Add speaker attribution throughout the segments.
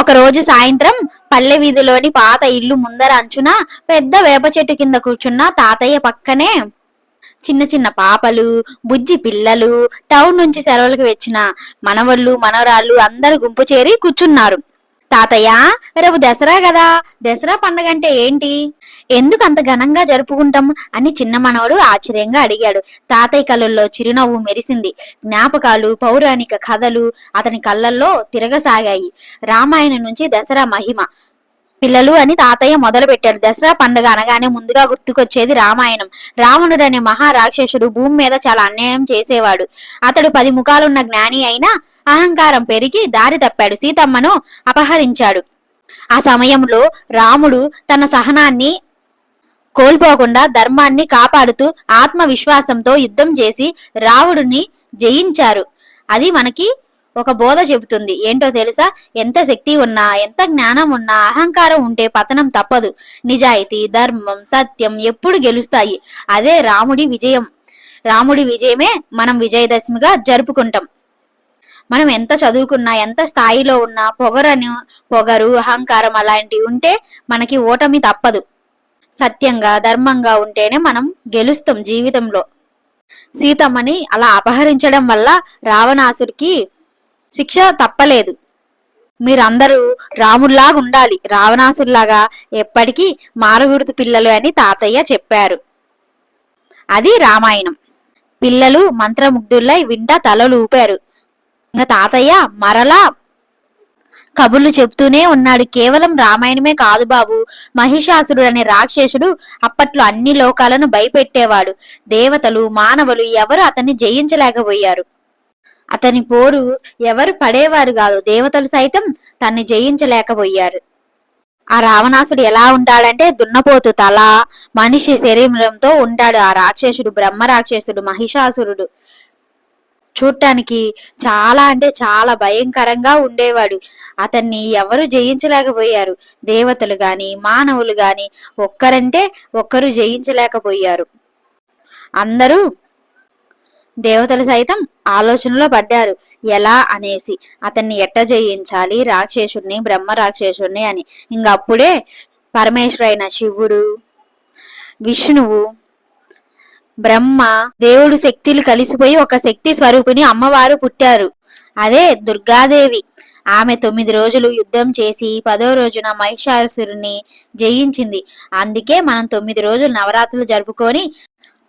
Speaker 1: ఒకరోజు సాయంత్రం పల్లె వీధిలోని పాత ఇల్లు ముందర అంచున పెద్ద వేప చెట్టు కింద కూర్చున్న తాతయ్య పక్కనే చిన్న చిన్న పాపలు బుజ్జి పిల్లలు టౌన్ నుంచి సెలవులకు వచ్చిన మనవళ్ళు మనవరాళ్ళు అందరు గుంపు చేరి కూర్చున్నారు. తాతయ్య రేపు దసరా కదా దసరా పండగ అంటే ఏంటి? ఎందుకు అంత ఘనంగా జరుపుకుంటాం అని చిన్న మనవడు ఆశ్చర్యంగా అడిగాడు. తాతయ్య కళ్ళల్లో చిరునవ్వు మెరిసింది. జ్ఞాపకాలు పౌరాణిక కథలు అతని కళ్ళల్లో తిరగసాగాయి. రామాయణం నుంచి దసరా మహిమ. పిల్లలు అని తాతయ్య మొదలుపెట్టాడు. దసరా పండుగ అనగానే ముందుగా గుర్తుకొచ్చేది రామాయణం. రావణుడు అనే మహారాక్షసుడు భూమి మీద చాలా అన్యాయం చేసేవాడు. అతడు పది ముఖాలున్న జ్ఞాని అయినా అహంకారం పెరిగి దారి తప్పాడు. సీతమ్మను అపహరించాడు. ఆ సమయంలో రాముడు తన సహనాన్ని కోల్పోకుండా ధర్మాన్ని కాపాడుతూ ఆత్మవిశ్వాసంతో యుద్ధం చేసి రావుడిని జయించారు. అది మనకి ఒక బోధ చెబుతుంది. ఏంటో తెలుసా? ఎంత శక్తి ఉన్నా ఎంత జ్ఞానం ఉన్నా అహంకారం ఉంటే పతనం తప్పదు. నిజాయితీ ధర్మం సత్యం ఎప్పుడు గెలుస్తాయి. అదే రాముడి విజయం. రాముడి విజయమే మనం విజయదశమిగా జరుపుకుంటాం. మనం ఎంత చదువుకున్నా ఎంత స్థాయిలో ఉన్నా పొగరని పొగరు అహంకారం అలాంటివి ఉంటే మనకి ఓటమి తప్పదు. సత్యంగా ధర్మంగా ఉంటేనే మనం గెలుస్తాం జీవితంలో. సీతమ్మని అలా అపహరించడం వల్ల రావణాసుడికి శిక్ష తప్పలేదు. మీరందరూ రాముల్లాగా ఉండాలి. రావణాసుల్లాగా ఎప్పటికీ మారకూడదు పిల్లలు అని తాతయ్య చెప్పారు. అది రామాయణం. పిల్లలు మంత్రముగ్ధులై వింట తలలు ఊపారు. ఇంకా తాతయ్య మరలా కబుర్లు చెప్తూనే ఉన్నాడు. కేవలం రామాయణమే కాదు బాబు. మహిషాసురుడు అనే రాక్షసుడు అప్పట్లో అన్ని లోకాలను భయపెట్టేవాడు. దేవతలు మానవులు ఎవరు అతన్ని జయించలేకపోయారు. అతని పోరు ఎవరు పడేవారు కాదు. దేవతలు సైతం తన్ని జయించలేకపోయారు. ఆ రావణాసుడు ఎలా ఉంటాడంటే దున్నపోతు తల మనిషి శరీరంతో ఉంటాడు. ఆ రాక్షసుడు బ్రహ్మ రాక్షసుడు మహిషాసురుడు. చూడటానికి చాలా అంటే చాలా భయంకరంగా ఉండేవాడు. అతన్ని ఎవరు జయించలేకపోయారు. దేవతలు గాని మానవులు గాని ఒక్కరంటే ఒక్కరు జయించలేకపోయారు. అందరూ దేవతలు సైతం ఆలోచనలో పడ్డారు. ఎలా అనేసి. అతన్ని ఎట్ట జయించాలి? రాక్షసుడిని బ్రహ్మ రాక్షసుడిని అని. ఇంక అప్పుడే పరమేశ్వరైన శివుడు విష్ణువు బ్రహ్మ దేవుడు శక్తులు కలిసిపోయి ఒక శక్తి స్వరూపిణి అమ్మవారు పుట్టారు. అదే దుర్గాదేవి. ఆమె తొమ్మిది రోజులు యుద్ధం చేసి పదో రోజున మహిషాసురుని జయించింది. అందుకే మనం తొమ్మిది రోజులు నవరాత్రులు జరుపుకొని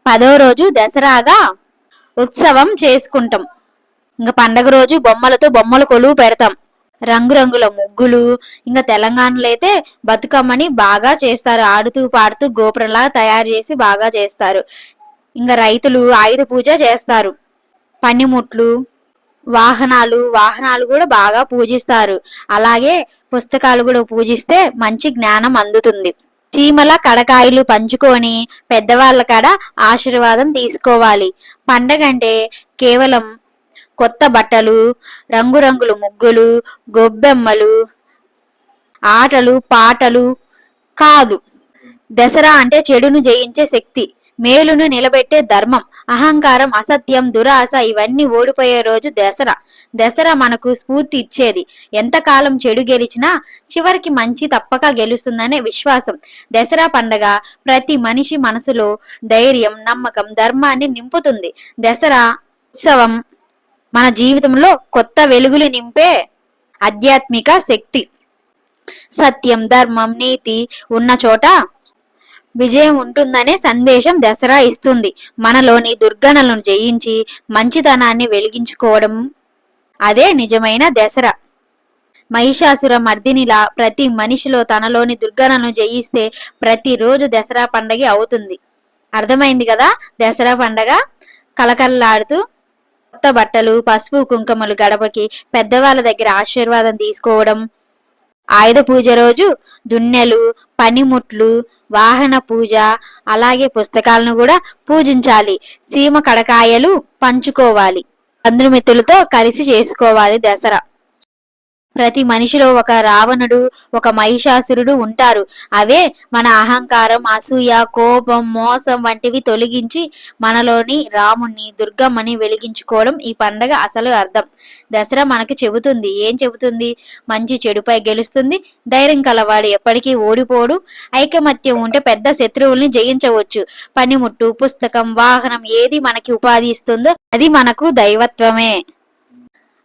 Speaker 1: పదో రోజు దసరాగా ఉత్సవం చేసుకుంటాం. ఇంకా పండగ రోజు బొమ్మలతో బొమ్మల కొలువు పెడతాం. రంగురంగుల ముగ్గులు ఇంకా తెలంగాణలో అయితే బతుకమ్మని బాగా చేస్తారు. ఆడుతూ పాడుతూ గోపురంలా తయారు చేసి బాగా చేస్తారు. ఇంకా రైతులు ఆయుధ పూజ చేస్తారు. పనిముట్లు వాహనాలు వాహనాలు కూడా బాగా పూజిస్తారు. అలాగే పుస్తకాలు కూడా పూజిస్తే మంచి జ్ఞానం అందుతుంది. చీమల కడకాయలు పంచుకొని పెద్దవాళ్ళ కాడ ఆశీర్వాదం తీసుకోవాలి. పండగ అంటే కేవలం కొత్త బట్టలు రంగురంగుల ముగ్గులు గొబ్బెమ్మలు ఆటలు పాటలు కాదు. దసరా అంటే చెడును జయించే శక్తి. మేలును నిలబెట్టే ధర్మం అహంకారం అసత్యం దురాశ ఇవన్నీ ఓడిపోయే రోజు దసరా. దసరా మనకు స్ఫూర్తి ఇచ్చేది. ఎంతకాలం చెడు గెలిచినా చివరికి మంచి తప్పక గెలుస్తుందనే విశ్వాసం. దసరా పండగ ప్రతి మనిషి మనసులో ధైర్యం నమ్మకం ధర్మాన్ని నింపుతుంది. దసరా ఉత్సవం మన జీవితంలో కొత్త వెలుగులు నింపే ఆధ్యాత్మిక శక్తి. సత్యం ధర్మం నీతి ఉన్న చోట విజయం ఉంటుందనే సందేశం దసరా ఇస్తుంది. మనలోని దుర్గణలను జయించి మంచితనాన్ని వెలిగించుకోవడం అదే నిజమైన దసరా. మహిషాసుర మర్దినిలా ప్రతి మనిషిలో తనలోని దుర్గణను జయిస్తే ప్రతిరోజు దసరా పండగ అవుతుంది. అర్థమైంది కదా? దసరా పండగ? కలకల్లాడుతూ కొత్త బట్టలు పసుపు కుంకుమలు గడపకి పెద్దవాళ్ళ దగ్గర ఆశీర్వాదం తీసుకోవడం ఆయుధ పూజ రోజు దున్నెలు పనిముట్లు వాహన పూజ అలాగే పుస్తకాలను కూడా పూజించాలి. సీమ కడకాయలు పంచుకోవాలి. బంధుమిత్రులతో కలిసి చేసుకోవాలి దసరా. ప్రతి మనిషిలో ఒక రావణుడు ఒక మహిషాసురుడు ఉంటారు. అవే మన అహంకారం అసూయ కోపం మోసం వంటివి తొలగించి మనలోని రాముణ్ణి దుర్గమ్మని వెలిగించుకోవడం ఈ పండగ అసలు అర్థం. దసరా మనకు చెబుతుంది. ఏం చెబుతుంది? మంచి చెడుపై గెలుస్తుంది. ధైర్యం కలవాడు ఎప్పటికీ ఓడిపోడు. ఐకమత్యం ఉంటే పెద్ద శత్రువుల్ని జయించవచ్చు. పనిముట్టు పుస్తకం వాహనం ఏది మనకి ఉపాధి ఇస్తుందో అది మనకు దైవత్వమే.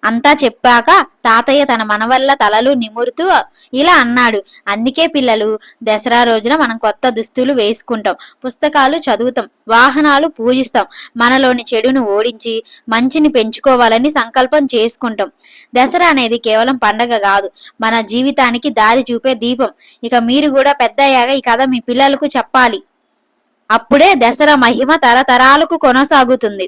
Speaker 1: అంతా చెప్పాక తాతయ్య తన మనవల్ల తలలు నిమురుతూ ఇలా అన్నాడు. అందుకే పిల్లలు దసరా రోజున మనం కొత్త దుస్తులు వేసుకుంటాం పుస్తకాలు చదువుతాం వాహనాలు పూజిస్తాం మనలోని చెడును ఓడించి మంచిని పెంచుకోవాలని సంకల్పం చేసుకుంటాం. దసరా అనేది కేవలం పండగ కాదు మన జీవితానికి దారి చూపే దీపం. ఇక మీరు కూడా పెద్దయ్యాక ఈ కథ మీ పిల్లలకు చెప్పాలి. అప్పుడే దసరా మహిమ తరతరాలకు కొనసాగుతుంది.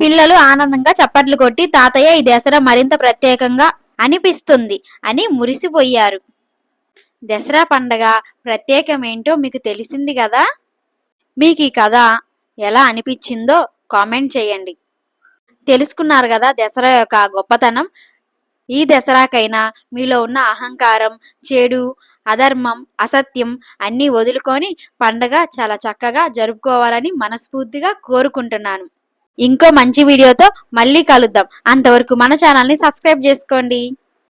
Speaker 1: పిల్లలు ఆనందంగా చప్పట్లు కొట్టి తాతయ్య ఈ దసరా మరింత ప్రత్యేకంగా అనిపిస్తుంది అని మురిసిపోయారు. దసరా పండగ ప్రత్యేకమేంటో మీకు తెలిసింది కదా? మీకు ఈ కథ ఎలా అనిపించిందో కామెంట్ చేయండి. తెలుసుకున్నారు కదా దసరా యొక్క గొప్పతనం? ఈ దసరాకైనా మీలో ఉన్న అహంకారం చెడు అధర్మం అసత్యం అన్నీ వదులుకొని పండగ చాలా చక్కగా జరుపుకోవాలని మనస్ఫూర్తిగా కోరుకుంటున్నాను. ఇంకో మంచి వీడియోతో మళ్ళీ కలుద్దాం. అంతవరకు మన ఛానల్ని సబ్స్క్రైబ్ చేసుకోండి.